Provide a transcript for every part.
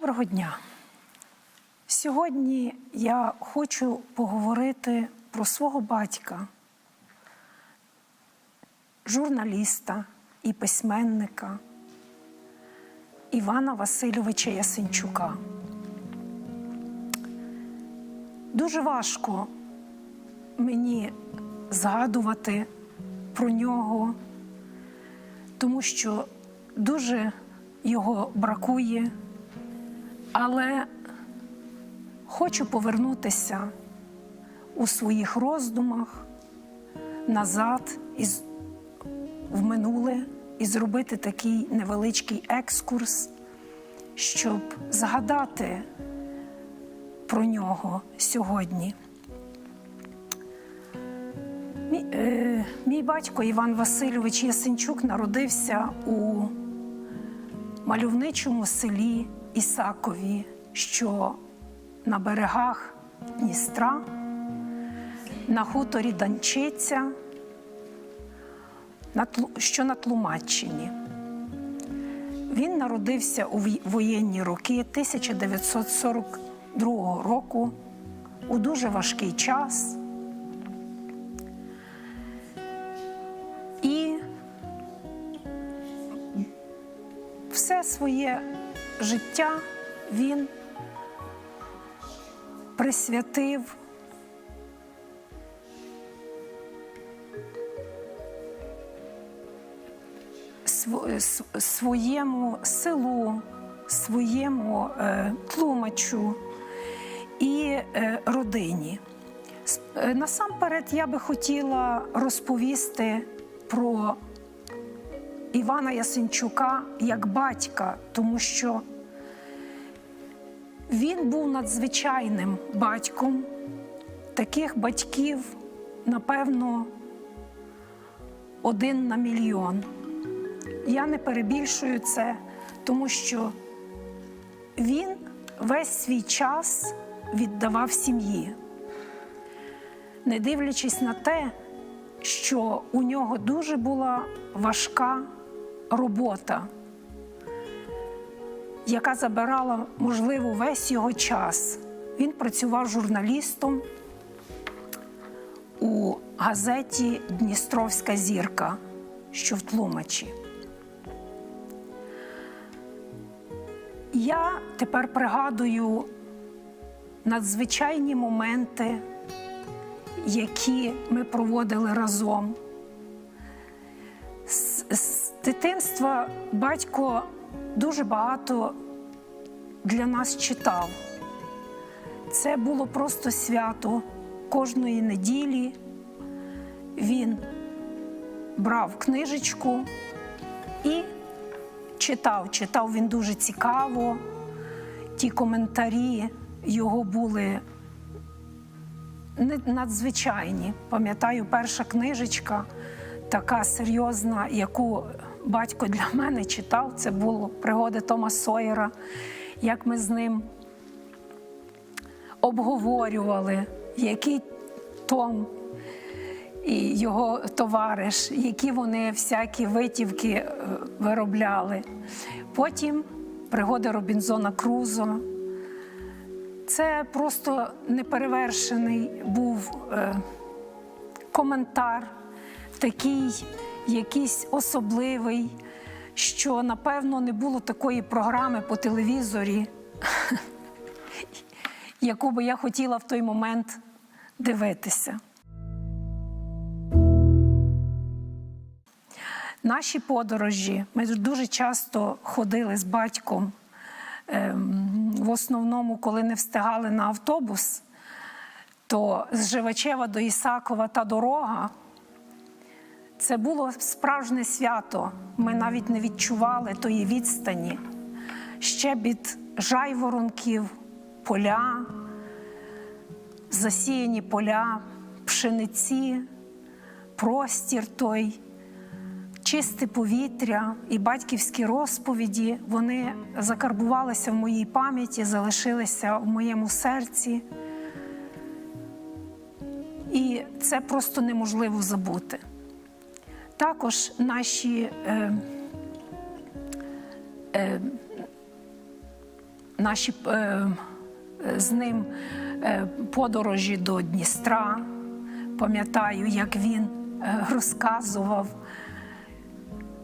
Доброго дня. Сьогодні я хочу поговорити про свого батька, журналіста і письменника Івана Васильовича Ясенчука. Дуже важко мені згадувати про нього, тому що дуже його бракує, але хочу повернутися у своїх роздумах назад із, в минуле і зробити такий невеличкий екскурс, щоб згадати про нього сьогодні. Мій, е, мій батько Іван Васильович Ясенчук народився у мальовничому селі Ісакові, що на берегах Дністра, на хуторі Данчиця, що на Тлумаччині. Він народився у воєнні роки 1942 року у дуже важкий час. І все своє життя він присвятив своєму селу, своєму е, тлумачу і е, родині. Е, Насамперед я би хотіла розповісти про Івана Ясенчука як батька, тому що він був надзвичайним батьком. Таких батьків, напевно, один на мільйон. Я не перебільшую це, тому що він весь свій час віддавав сім'ї, не дивлячись на те, що у нього дуже була важка робота, яка забирала, можливо, весь його час. Він працював журналістом у газеті Дністровська зірка, що в Тлумачі. Я тепер пригадую надзвичайні моменти, які ми проводили разом. З, дитинства батько дуже багато для нас читав. Це було просто свято кожної неділі. Він брав книжечку і читав. Читав він дуже цікаво. Ті коментарі його були надзвичайні. Пам'ятаю, перша книжечка, така серйозна, яку батько для мене читав, це було пригоди Тома Сойера, як ми з ним обговорювали, який Том і його товариш, які вони всякі витівки е, виробляли. Потім пригоди Робінзона Крузо. Це просто неперевершений був е, коментар, такий якийсь особливий, що напевно не було такої програми по телевізорі, яку би я хотіла в той момент дивитися. Наші подорожі ми дуже часто ходили з батьком, ем, в основному, коли не встигали на автобус, то з Живачева до Ісакова та дорога. Це було справжнє свято. Ми навіть не відчували тої відстані. Щебіт жайворонків, поля, засіяні поля, пшениці, простір той чисте повітря і батьківські розповіді вони закарбувалися в моїй пам'яті, залишилися в моєму серці. І це просто неможливо забути. Також наші е, е, наші е, з ним е, подорожі до Дністра. Пам'ятаю, як він е, розказував,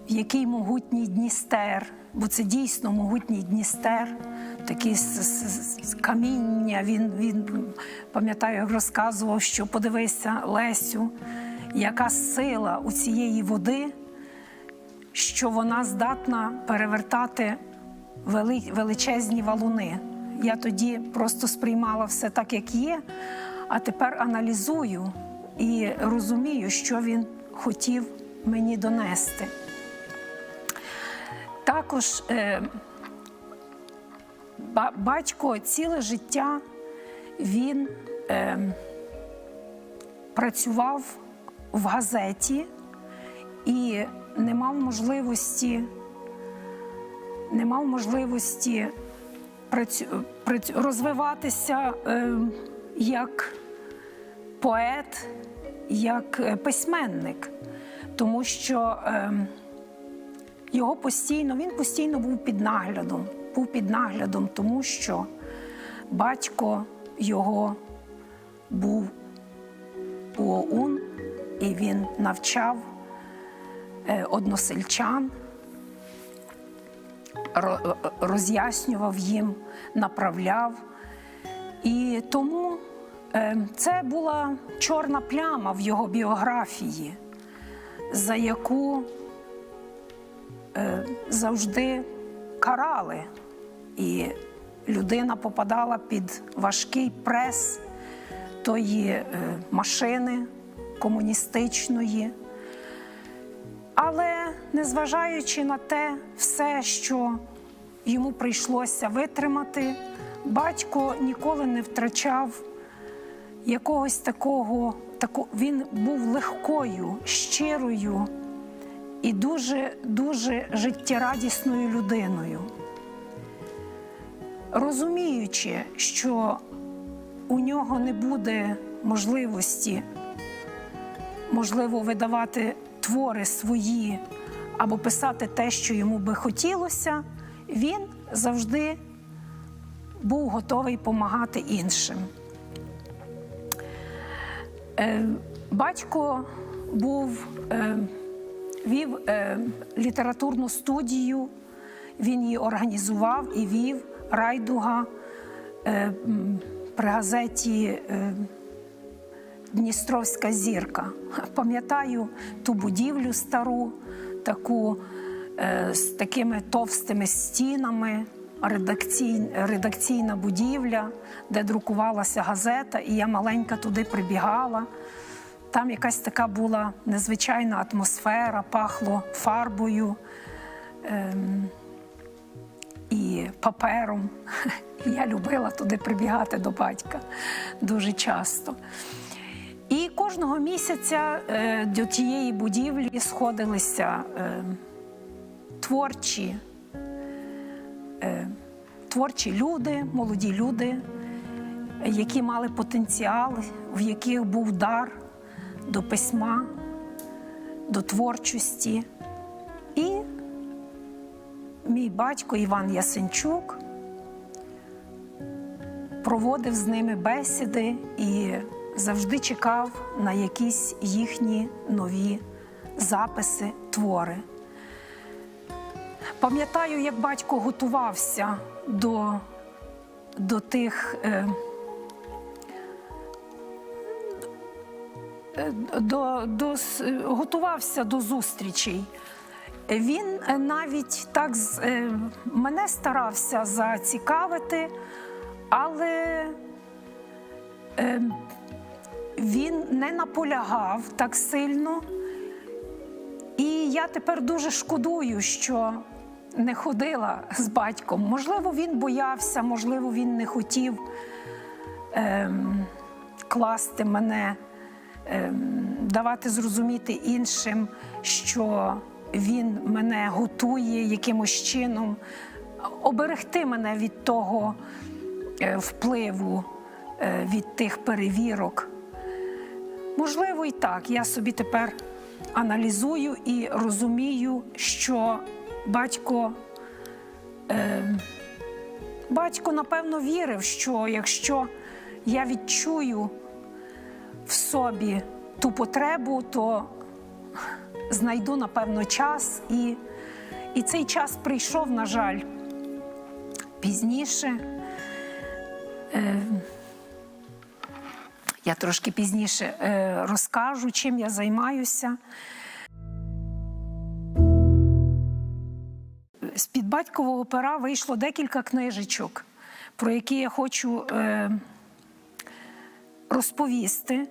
який могутній Дністер, бо це дійсно могутній Дністер, з каміння. Він, він пам'ятаю, розказував, що подивися, Лесю, яка сила у цієї води, що вона здатна перевертати величезні валуни. Я тоді просто сприймала все так, як є, а тепер аналізую і розумію, що він хотів мені донести. Також е, батько ціле життя він е, працював в газеті і не мав можливості, не мав можливості розвиватися е, як поет, як е, письменник, тому що е, його постійно, він постійно був під наглядом, був під наглядом, тому що батько його був у ОУН, і він навчав е, односельчан, роз'яснював їм, направляв. І тому е, це була чорна пляма в його біографії, за яку е, завжди карали. І людина попадала під важкий прес тої машини комуністичної. Але незважаючи на те все, що йому прийшлося витримати, батько ніколи не втрачав якогось такого, таку, він був легкою, щирою і дуже дуже життєрадісною людиною. Розуміючи, що у нього не буде можливості, можливо, видавати твори свої або писати те, що йому би хотілося, він завжди був готовий допомагати іншим. Е, Батько був, е, вів е, літературну студію, він її організував і вів райдуга при газеті Дністровська зірка. Пам'ятаю ту будівлю стару, таку е, з такими товстими стінами, редакцій, редакційна будівля, де друкувалася газета, і я маленька туди прибігала. Там якась така була незвичайна атмосфера, пахло фарбою ем, і папером. Я любила туди прибігати до батька дуже часто. І кожного місяця е, до тієї будівлі сходилися е, творчі, е, творчі люди, молоді люди, які мали потенціал, в яких був дар до письма, до творчості. І мій батько Іван Ясенчук проводив з ними бесіди і завжди чекав на якісь їхні нові записи, твори. Пам'ятаю, як батько готувався до, до тих. Е, е, до, до, е, готувався до зустрічей. Він е, навіть так з- мене старався зацікавити, але він не наполягав так сильно. І я тепер дуже шкодую, що не ходила з батьком. Можливо, він боявся, можливо, він не хотів ем, класти мене, ем, давати зрозуміти іншим, що він мене готує якимось чином, оберегти мене від того е, впливу, е, від тих перевірок. Можливо, і так. Я собі тепер аналізую і розумію, що батько е, батько, напевно, вірив, що якщо я відчую в собі ту потребу, то знайду, напевно, час. І, і цей час прийшов, на жаль, пізніше. Е, я трошки пізніше е, розкажу, чим я займаюся. З-під батькового пера вийшло декілька книжечок, про які я хочу е, розповісти.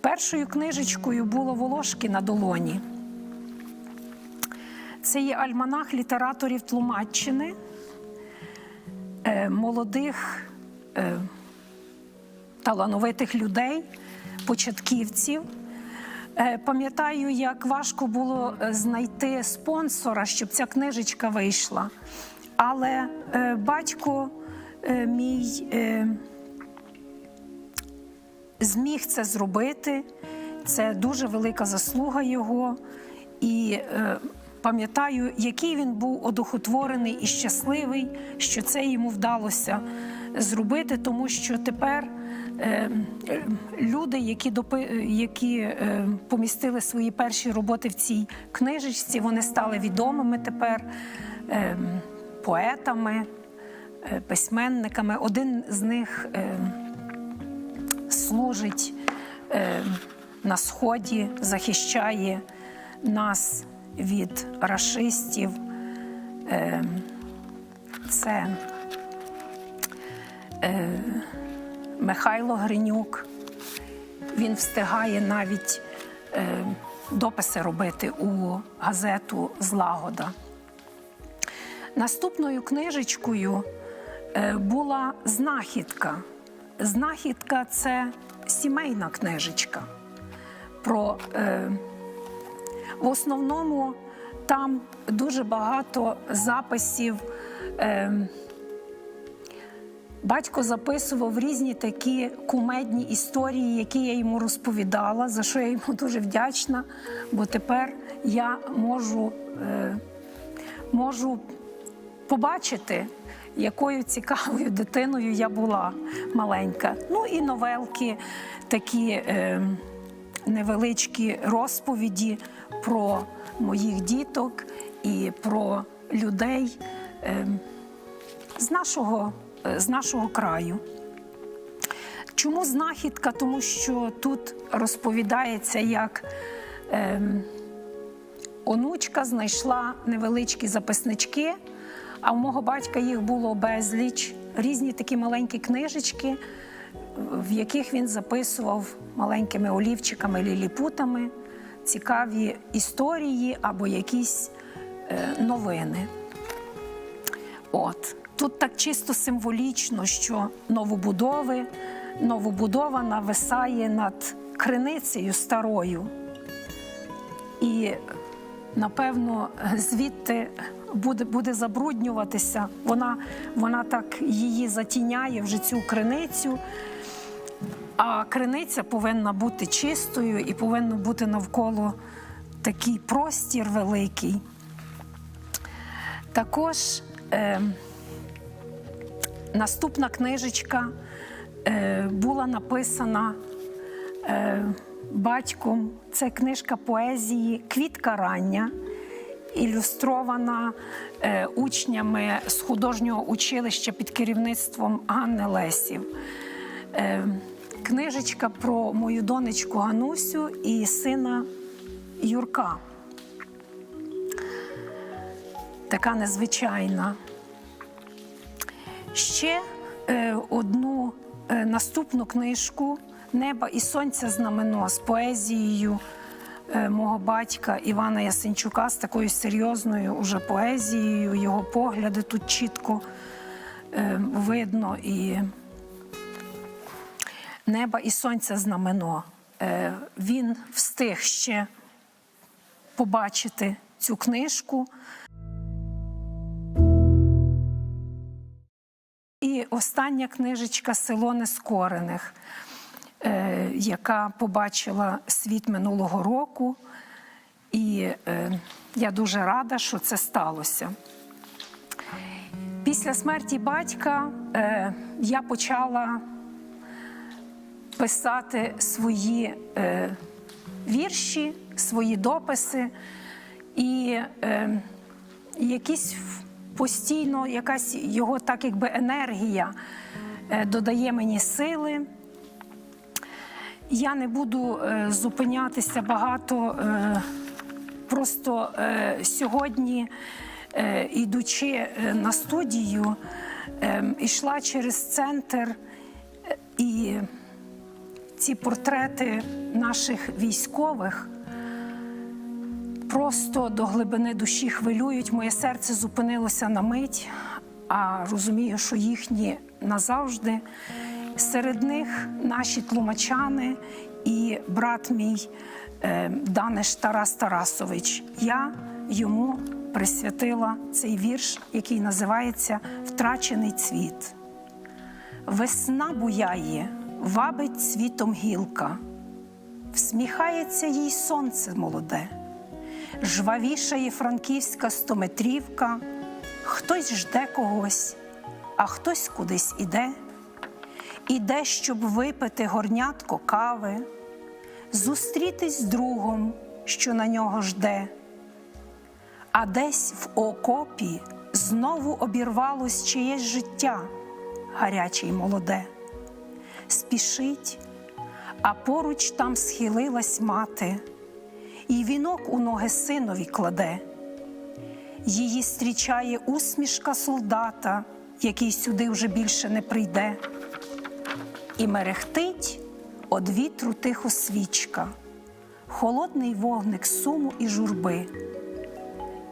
Першою книжечкою було Волошки на долоні. Це є альманах літераторів Тлумаччини, е, молодих талановитих людей, початківців. Е, Пам'ятаю, як важко було е, знайти спонсора, щоб ця книжечка вийшла. Але е, батько мій зміг це зробити. Це дуже велика заслуга його. І пам'ятаю, який він був одухотворений і щасливий, що це йому вдалося зробити, тому що тепер люди, які, допи, які е, помістили свої перші роботи в цій книжечці, вони стали відомими тепер е, поетами, е, письменниками. Один з них служить на сході, захищає нас від рашистів. Е, це е, Михайло Гринюк. Він встигає навіть е, дописи робити у газету Злагода. Наступною книжечкою е, була знахідка. Знахідка це сімейна книжечка. Про, е, в основному там дуже багато записів. Е, Батько записував різні такі кумедні історії, які я йому розповідала, за що я йому дуже вдячна, бо тепер я можу, е, можу побачити, якою цікавою дитиною я була маленька. Ну і новелки, такі е, невеличкі розповіді про моїх діток і про людей е, з нашого з нашого краю. Чому знахідка? Тому що тут розповідається, як е, онучка знайшла невеличкі записнички, а у мого батька їх було безліч, різні такі маленькі книжечки, в яких він записував маленькими олівчиками, ліліпутами цікаві історії або якісь е, новини. От. Тут так чисто символічно, що новобудови, новобудова нависає над криницею старою. І, напевно, звідти буде буде забруднюватися. Вона, вона так її затіняє вже цю криницю. А криниця повинна бути чистою і повинен бути навколо такий простір великий. Також е, Наступна книжечка е, була написана е, батьком. Це книжка поезії Квітка рання, ілюстрована е, учнями з художнього училища під керівництвом Ганни Лесів. Е, книжечка про мою донечку Ганусю і сина Юрка. Така незвичайна. Ще е, одну е, наступну книжку Неба і сонця знамено з поезією е, мого батька Івана Ясенчука, з такою серйозною уже поезією. Його погляди тут чітко е, видно. І Неба і сонця знамено. Е, він встиг ще побачити цю книжку. Остання книжечка Село Нескорених, е, яка побачила світ минулого року. І е, я дуже рада, що це сталося. Після смерті батька е, я почала писати свої е, вірші, свої дописи, і е, якісь постійно якась його так якби енергія е, додає мені сили. Я не буду е, зупинятися багато. Е, просто сьогодні, ідучи на студію, йшла через центр і ці портрети наших військових просто до глибини душі хвилюють. Моє серце зупинилося на мить, а розумію, що їхні назавжди. Серед них наші тлумачани і брат мій е, Даниш Тарас Тарасович. Я йому присвятила цей вірш, який називається Втрачений цвіт. Весна буяє, вабить цвітом гілка, всміхається їй сонце молоде, жвавішає франківська стометрівка, хтось жде когось, а хтось кудись іде. Іде, щоб випити горнятко кави, зустрітись з другом, що на нього жде. А десь в окопі знову обірвалось чиєсь життя, гаряче й молоде. Спішить, а поруч там схилилась мати, і вінок у ноги синові кладе. Її зустрічає усмішка солдата, який сюди вже більше не прийде. І мерехтить од вітру тихо свічка, холодний вогник суму і журби.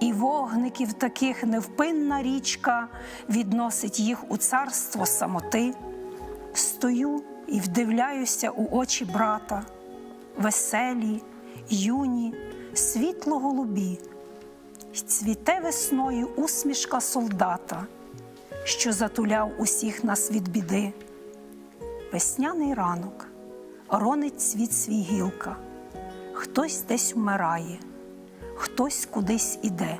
І вогників таких невпинна річка відносить їх у царство самоти. Стою і вдивляюся у очі брата, веселі, юні, світло голубі, цвіте весною усмішка солдата, що затуляв усіх нас від біди. Весняний ранок, ронить світ свій гілка, хтось десь вмирає, хтось кудись іде.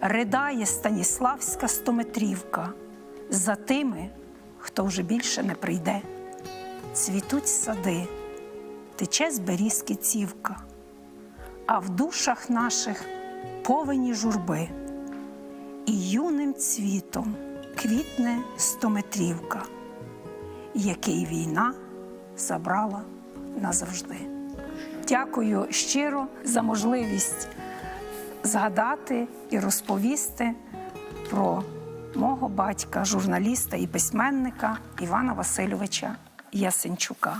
Ридає станіславська стометрівка за тими, хто вже більше не прийде. Цвітуть сади, тече з берізки цівка, а в душах наших повені журби, і юним цвітом квітне стометрівка який війна забрала назавжди. Дякую щиро за можливість згадати і розповісти про мого батька, журналіста і письменника Івана Васильовича Ясенчука.